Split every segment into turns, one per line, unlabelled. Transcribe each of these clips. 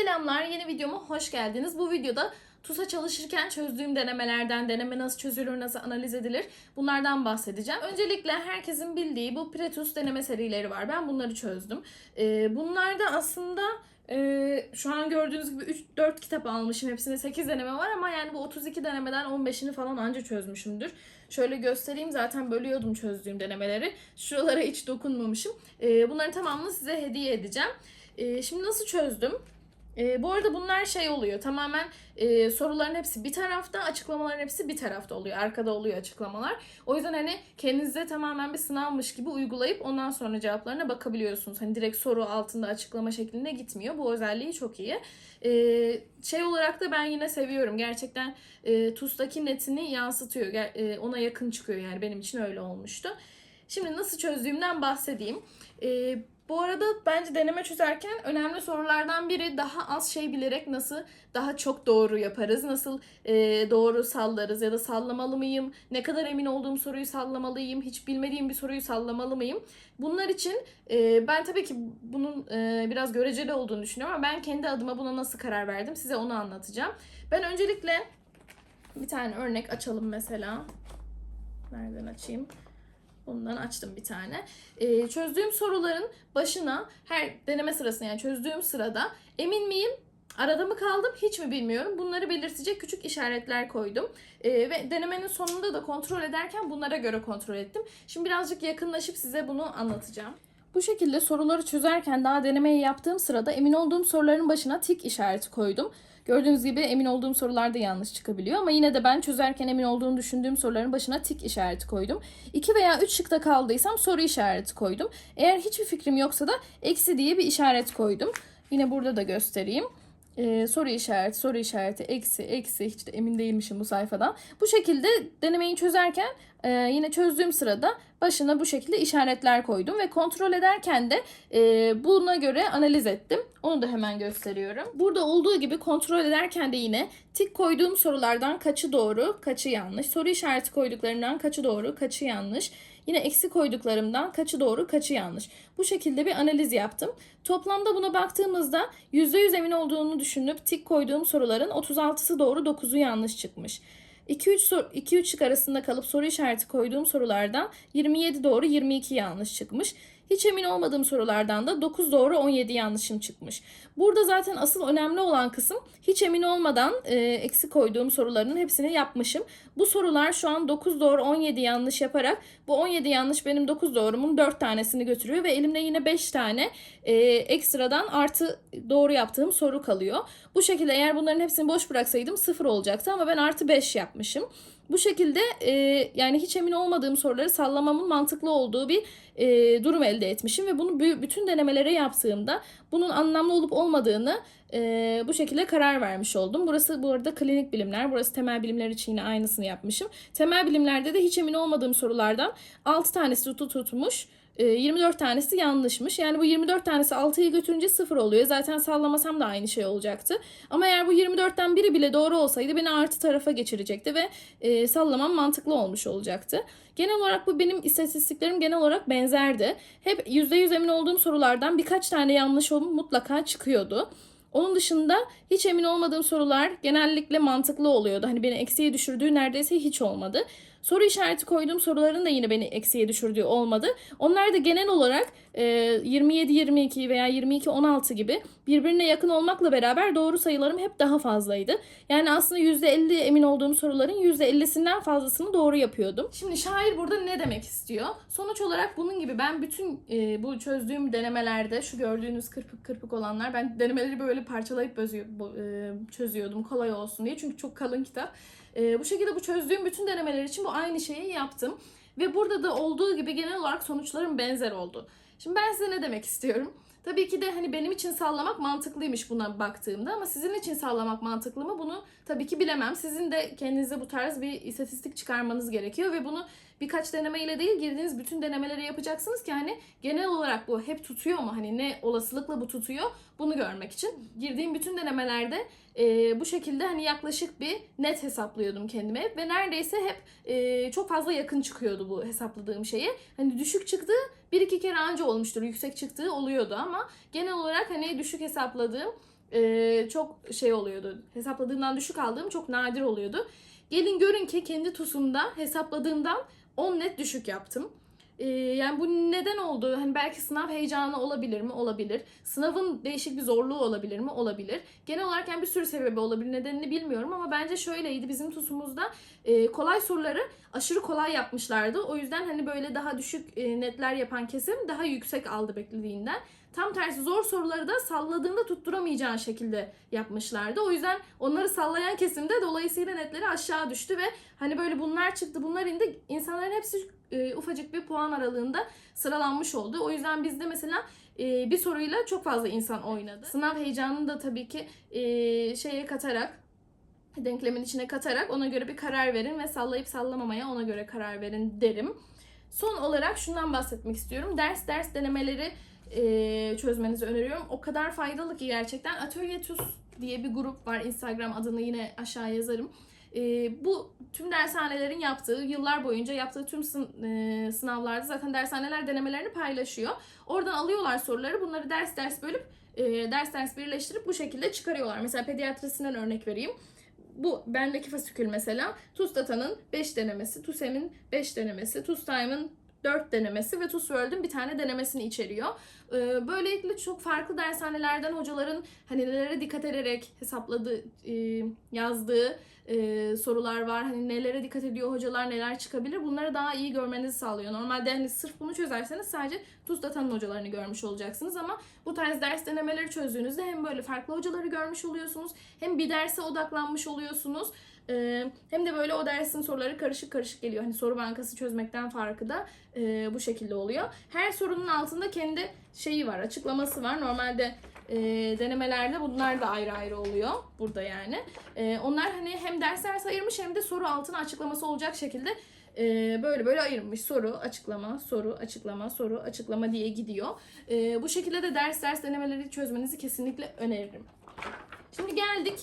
Selamlar, yeni videoma hoş geldiniz. Bu videoda TUS'a çalışırken çözdüğüm denemelerden, deneme nasıl çözülür, nasıl analiz edilir bunlardan bahsedeceğim. Öncelikle herkesin bildiği bu Pretus deneme serileri var. Ben bunları çözdüm. Ee, bunlarda aslında e, şu an gördüğünüz gibi 3-4 kitap almışım. Hepsinde 8 deneme var ama yani bu 32 denemeden 15'ini falan anca çözmüşümdür. Şöyle göstereyim zaten bölüyordum çözdüğüm denemeleri. Şuralara hiç dokunmamışım. Ee, bunların tamamını size hediye edeceğim. Ee, şimdi nasıl çözdüm? Ee, bu arada bunlar şey oluyor tamamen e, soruların hepsi bir tarafta açıklamaların hepsi bir tarafta oluyor arkada oluyor açıklamalar. O yüzden hani kendinize tamamen bir sınavmış gibi uygulayıp ondan sonra cevaplarına bakabiliyorsunuz. Hani direkt soru altında açıklama şeklinde gitmiyor. Bu özelliği çok iyi. Ee, şey olarak da ben yine seviyorum. Gerçekten e, TUS'taki netini yansıtıyor. E, ona yakın çıkıyor yani. Benim için öyle olmuştu. Şimdi nasıl çözdüğümden bahsedeyim. Ee, bu arada bence deneme çözerken önemli sorulardan biri daha az şey bilerek nasıl daha çok doğru yaparız, nasıl e, doğru sallarız ya da sallamalı mıyım, ne kadar emin olduğum soruyu sallamalıyım, hiç bilmediğim bir soruyu sallamalı mıyım? Bunlar için e, ben tabii ki bunun e, biraz göreceli olduğunu düşünüyorum ama ben kendi adıma buna nasıl karar verdim size onu anlatacağım. Ben öncelikle bir tane örnek açalım mesela. Nereden açayım? Bundan açtım bir tane. Ee, çözdüğüm soruların başına her deneme sırasında yani çözdüğüm sırada emin miyim? Arada mı kaldım hiç mi bilmiyorum. Bunları belirtecek küçük işaretler koydum. Ee, ve denemenin sonunda da kontrol ederken bunlara göre kontrol ettim. Şimdi birazcık yakınlaşıp size bunu anlatacağım. Bu şekilde soruları çözerken daha denemeyi yaptığım sırada emin olduğum soruların başına tik işareti koydum. Gördüğünüz gibi emin olduğum sorularda yanlış çıkabiliyor ama yine de ben çözerken emin olduğunu düşündüğüm soruların başına tik işareti koydum. 2 veya 3 şıkta kaldıysam soru işareti koydum. Eğer hiçbir fikrim yoksa da eksi diye bir işaret koydum. Yine burada da göstereyim. Ee, soru işareti, soru işareti, eksi, eksi hiç de emin değilmişim bu sayfadan. Bu şekilde denemeyi çözerken e, yine çözdüğüm sırada başına bu şekilde işaretler koydum ve kontrol ederken de e, buna göre analiz ettim. Onu da hemen gösteriyorum. Burada olduğu gibi kontrol ederken de yine tik koyduğum sorulardan kaçı doğru, kaçı yanlış, soru işareti koyduklarımdan kaçı doğru, kaçı yanlış, yine eksi koyduklarımdan kaçı doğru, kaçı yanlış. Bu şekilde bir analiz yaptım. Toplamda buna baktığımızda %100 emin olduğunu düşünüp tik koyduğum soruların 36'sı doğru, 9'u yanlış çıkmış. 2-3 sor 2-3 şık arasında kalıp soru işareti koyduğum sorulardan 27 doğru 22 yanlış çıkmış. Hiç emin olmadığım sorulardan da 9 doğru 17 yanlışım çıkmış. Burada zaten asıl önemli olan kısım hiç emin olmadan e, eksi koyduğum soruların hepsini yapmışım. Bu sorular şu an 9 doğru 17 yanlış yaparak bu 17 yanlış benim 9 doğrumun 4 tanesini götürüyor ve elimde yine 5 tane e, ekstradan artı doğru yaptığım soru kalıyor. Bu şekilde eğer bunların hepsini boş bıraksaydım 0 olacaktı ama ben artı 5 yapmışım. Bu şekilde e, yani hiç emin olmadığım soruları sallamamın mantıklı olduğu bir e, durum elde etmişim ve bunu bü- bütün denemelere yaptığımda bunun anlamlı olup olmadığını e, bu şekilde karar vermiş oldum. Burası bu arada klinik bilimler, burası temel bilimler için yine aynısını yapmışım. Temel bilimlerde de hiç emin olmadığım sorulardan 6 tanesi tutu tutmuş. e, 24 tanesi yanlışmış. Yani bu 24 tanesi 6'yı götürünce 0 oluyor. Zaten sallamasam da aynı şey olacaktı. Ama eğer bu 24'ten biri bile doğru olsaydı beni artı tarafa geçirecekti ve e, sallamam mantıklı olmuş olacaktı. Genel olarak bu benim istatistiklerim genel olarak benzerdi. Hep %100 emin olduğum sorulardan birkaç tane yanlış mutlaka çıkıyordu. Onun dışında hiç emin olmadığım sorular genellikle mantıklı oluyordu. Hani beni eksiye düşürdüğü neredeyse hiç olmadı. Soru işareti koyduğum soruların da yine beni eksiye düşürdüğü olmadı. Onlar da genel olarak e, 27-22 veya 22-16 gibi birbirine yakın olmakla beraber doğru sayılarım hep daha fazlaydı. Yani aslında %50 emin olduğum soruların %50'sinden fazlasını doğru yapıyordum. Şimdi şair burada ne demek istiyor? Sonuç olarak bunun gibi ben bütün e, bu çözdüğüm denemelerde şu gördüğünüz kırpık kırpık olanlar ben denemeleri böyle parçalayıp bözüyor, e, çözüyordum kolay olsun diye. Çünkü çok kalın kitap. E, bu şekilde bu çözdüğüm bütün denemeler için bu aynı şeyi yaptım. Ve burada da olduğu gibi genel olarak sonuçlarım benzer oldu. Şimdi ben size ne demek istiyorum? Tabii ki de hani benim için sallamak mantıklıymış buna baktığımda ama sizin için sallamak mantıklı mı bunu tabii ki bilemem. Sizin de kendinize bu tarz bir istatistik çıkarmanız gerekiyor ve bunu birkaç denemeyle değil girdiğiniz bütün denemeleri yapacaksınız ki hani genel olarak bu hep tutuyor mu hani ne olasılıkla bu tutuyor bunu görmek için. Girdiğim bütün denemelerde e, bu şekilde hani yaklaşık bir net hesaplıyordum kendime ve neredeyse hep e, çok fazla yakın çıkıyordu bu hesapladığım şeye. Hani düşük çıktı bir iki kere anca olmuştur yüksek çıktığı oluyordu ama genel olarak hani düşük hesapladığım e, çok şey oluyordu. Hesapladığımdan düşük aldığım çok nadir oluyordu. Gelin görün ki kendi TUS'umda hesapladığımdan 10 net düşük yaptım. Ee, yani bu neden oldu? Hani belki sınav heyecanı olabilir mi? Olabilir. Sınavın değişik bir zorluğu olabilir mi? Olabilir. Genel olarak yani bir sürü sebebi olabilir. Nedenini bilmiyorum ama bence şöyleydi. Bizim TUS'umuzda e, kolay soruları aşırı kolay yapmışlardı. O yüzden hani böyle daha düşük e, netler yapan kesim daha yüksek aldı beklediğinden. Tam tersi zor soruları da salladığında tutturamayacağın şekilde yapmışlardı. O yüzden onları sallayan kesimde dolayısıyla netleri aşağı düştü ve hani böyle bunlar çıktı bunlar indi. İnsanların hepsi e, ufacık bir puan aralığında sıralanmış oldu. O yüzden bizde mesela e, bir soruyla çok fazla insan oynadı. Sınav heyecanını da tabii ki e, şeye katarak denklemin içine katarak ona göre bir karar verin ve sallayıp sallamamaya ona göre karar verin derim. Son olarak şundan bahsetmek istiyorum. Ders ders denemeleri e, çözmenizi öneriyorum. O kadar faydalı ki gerçekten. Atölye TUS diye bir grup var. Instagram adını yine aşağı yazarım. E, bu tüm dershanelerin yaptığı, yıllar boyunca yaptığı tüm sın- e, sınavlarda zaten dershaneler denemelerini paylaşıyor. Oradan alıyorlar soruları. Bunları ders ders bölüp e, ders ders birleştirip bu şekilde çıkarıyorlar. Mesela pediatrisinden örnek vereyim. Bu bendeki fasikül mesela TUSDATA'nın 5 denemesi, TUSEM'in 5 denemesi, TUSTIME'ın 4 denemesi ve TUSWorld'ün bir tane denemesini içeriyor. Ee, Böylelikle çok farklı dershanelerden hocaların hani nelere dikkat ederek hesapladığı, e, yazdığı e, sorular var. Hani nelere dikkat ediyor hocalar, neler çıkabilir bunları daha iyi görmenizi sağlıyor. Normalde hani sırf bunu çözerseniz sadece TUSDATA'nın hocalarını görmüş olacaksınız ama bu tarz ders denemeleri çözdüğünüzde hem böyle farklı hocaları görmüş oluyorsunuz hem bir derse odaklanmış oluyorsunuz. Ee, hem de böyle o dersin soruları karışık karışık geliyor. Hani soru bankası çözmekten farkı da e, bu şekilde oluyor. Her sorunun altında kendi şeyi var, açıklaması var. Normalde e, denemelerde bunlar da ayrı ayrı oluyor burada yani. E, onlar hani hem ders ders hem de soru altına açıklaması olacak şekilde e, böyle böyle ayırmış. Soru, açıklama, soru, açıklama, soru, açıklama diye gidiyor. E, bu şekilde de ders ders denemeleri çözmenizi kesinlikle öneririm. Şimdi geldik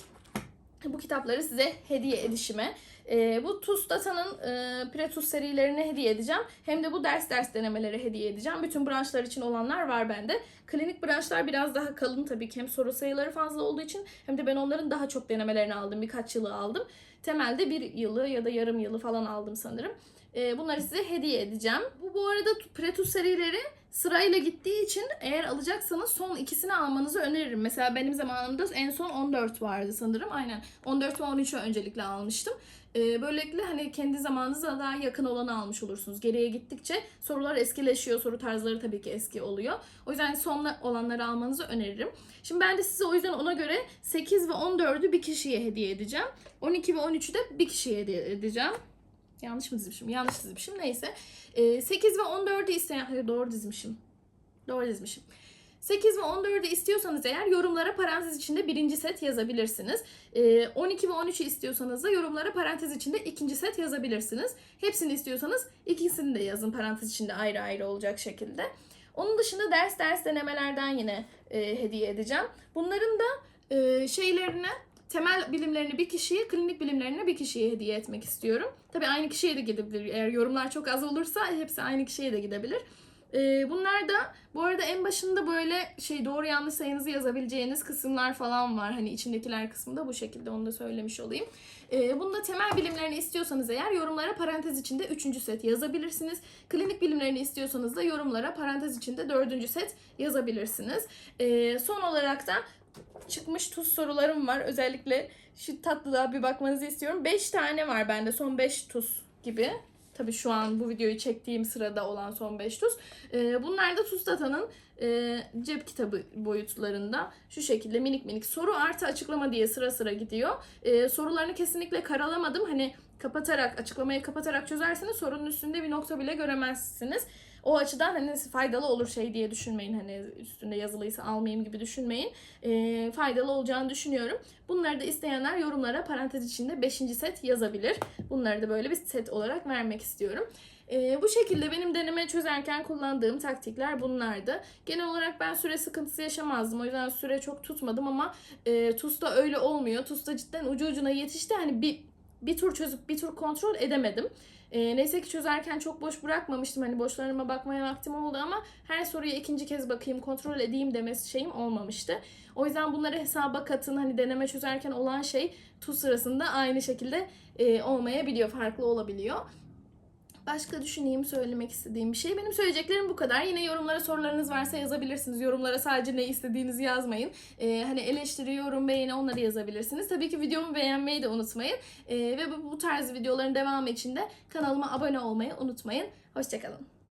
bu kitapları size hediye edişime. Ee, bu TUS Data'nın e, Pretus serilerini hediye edeceğim. Hem de bu ders ders denemeleri hediye edeceğim. Bütün branşlar için olanlar var bende. Klinik branşlar biraz daha kalın tabii ki. Hem soru sayıları fazla olduğu için hem de ben onların daha çok denemelerini aldım. Birkaç yılı aldım. Temelde bir yılı ya da yarım yılı falan aldım sanırım. Ee, bunları size hediye edeceğim. Bu bu arada Pretus serileri sırayla gittiği için eğer alacaksanız son ikisini almanızı öneririm. Mesela benim zamanımda en son 14 vardı sanırım. Aynen 14 ve 13'ü öncelikle almıştım. Ee, böylelikle hani kendi zamanınıza daha yakın olanı almış olursunuz. Geriye gittikçe sorular eskileşiyor. Soru tarzları tabii ki eski oluyor. O yüzden son olanları almanızı öneririm. Şimdi ben de size o yüzden ona göre 8 ve 14'ü bir kişiye hediye edeceğim. 12 ve 13'ü de bir kişiye hediye edeceğim. Yanlış mı dizmişim? Yanlış dizmişim. Neyse. Ee, 8 ve 14'ü isteyen... Hayır doğru dizmişim. Doğru dizmişim. 8 ve 14'ü istiyorsanız eğer yorumlara parantez içinde birinci set yazabilirsiniz. Ee, 12 ve 13'ü istiyorsanız da yorumlara parantez içinde ikinci set yazabilirsiniz. Hepsini istiyorsanız ikisini de yazın parantez içinde ayrı ayrı olacak şekilde. Onun dışında ders ders denemelerden yine e, hediye edeceğim. Bunların da e, şeylerine temel bilimlerini bir kişiye, klinik bilimlerini bir kişiye hediye etmek istiyorum. Tabii aynı kişiye de gidebilir. Eğer yorumlar çok az olursa hepsi aynı kişiye de gidebilir. Ee, bunlar da bu arada en başında böyle şey doğru yanlış sayınızı yazabileceğiniz kısımlar falan var. Hani içindekiler kısmında bu şekilde onu da söylemiş olayım. Ee, bunda temel bilimlerini istiyorsanız eğer yorumlara parantez içinde 3. set yazabilirsiniz. Klinik bilimlerini istiyorsanız da yorumlara parantez içinde 4. set yazabilirsiniz. Ee, son olarak da çıkmış tuz sorularım var. Özellikle şu tatlılığa bir bakmanızı istiyorum. 5 tane var bende. Son 5 tuz gibi. Tabii şu an bu videoyu çektiğim sırada olan son 5 tuz. Ee, bunlar da Tuzdata'nın e, cep kitabı boyutlarında şu şekilde minik minik soru artı açıklama diye sıra sıra gidiyor. Ee, sorularını kesinlikle karalamadım. Hani kapatarak, açıklamayı kapatarak çözerseniz sorunun üstünde bir nokta bile göremezsiniz. O açıdan hani faydalı olur şey diye düşünmeyin. Hani üstünde yazılıysa almayayım gibi düşünmeyin. Ee, faydalı olacağını düşünüyorum. Bunları da isteyenler yorumlara parantez içinde 5. set yazabilir. Bunları da böyle bir set olarak vermek istiyorum. Ee, bu şekilde benim deneme çözerken kullandığım taktikler bunlardı. Genel olarak ben süre sıkıntısı yaşamazdım. O yüzden süre çok tutmadım ama e, TUS'ta öyle olmuyor. TUS'ta cidden ucu ucuna yetişti. Hani bir bir tur çözüp bir tur kontrol edemedim. E, neyse ki çözerken çok boş bırakmamıştım. Hani boşlarıma bakmaya vaktim oldu ama her soruya ikinci kez bakayım, kontrol edeyim demesi şeyim olmamıştı. O yüzden bunları hesaba katın. Hani deneme çözerken olan şey tuz sırasında aynı şekilde e, olmayabiliyor, farklı olabiliyor. Başka düşüneyim söylemek istediğim bir şey. Benim söyleyeceklerim bu kadar. Yine yorumlara sorularınız varsa yazabilirsiniz. Yorumlara sadece ne istediğinizi yazmayın. Ee, hani eleştiri, yorum, beğeni onları yazabilirsiniz. Tabii ki videomu beğenmeyi de unutmayın. Ee, ve bu, bu tarz videoların devamı için de kanalıma abone olmayı unutmayın. Hoşçakalın.